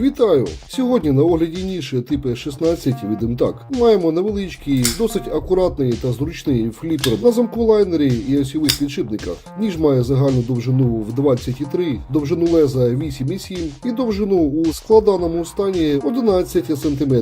Вітаю! Сьогодні на огляді ніші типи 16 від МТАК. Маємо невеличкий, досить акуратний та зручний фліпер на замку лайнері і осьових підшипниках. Ніж має загальну довжину в 23, довжину леза 8,7 і довжину у складаному стані 11 см.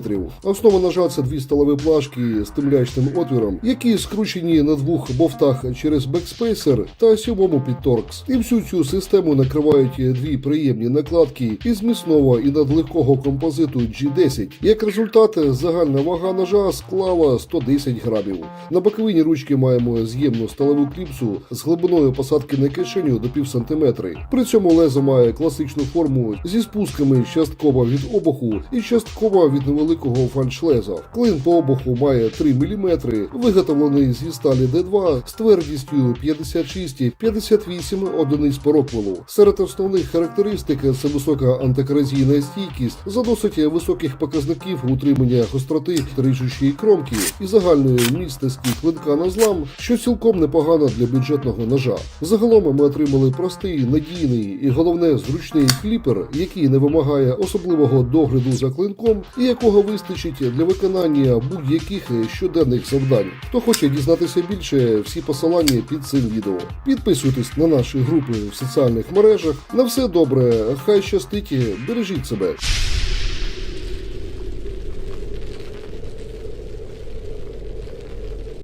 Основа ножа це дві сталеві плашки з темлячним отвіром, які скручені на двох бовтах через бекспейсер та сьомому під торкс. І всю цю систему накривають дві приємні накладки із міцного і надлегкого композиту G10. Як результат, загальна вага ножа склала 110 грамів. На боковині ручки маємо з'ємну сталеву кліпсу з глибиною посадки на кишеню до пів сантиметри. При цьому лезо має класичну форму зі спусками частково від обуху і частково від невеликого фальшлеза. Клин по обуху має 3 мм, виготовлений зі сталі D2 з твердістю 56-58 одиниць по роквелу. Серед основних характеристик це висока антикоразійна стійкість за досить високих показників утримання гостроти ріжучої кромки і загальної міцності клинка на злам, що цілком непогано для бюджетного ножа. Загалом ми отримали простий, надійний і головне зручний кліпер, який не вимагає особливого догляду за клинком і якого вистачить для виконання будь-яких щоденних завдань. Хто хоче дізнатися більше, всі посилання під цим відео. Підписуйтесь на наші групи в соціальних мережах. На все добре, хай щастить, бережіть себе. but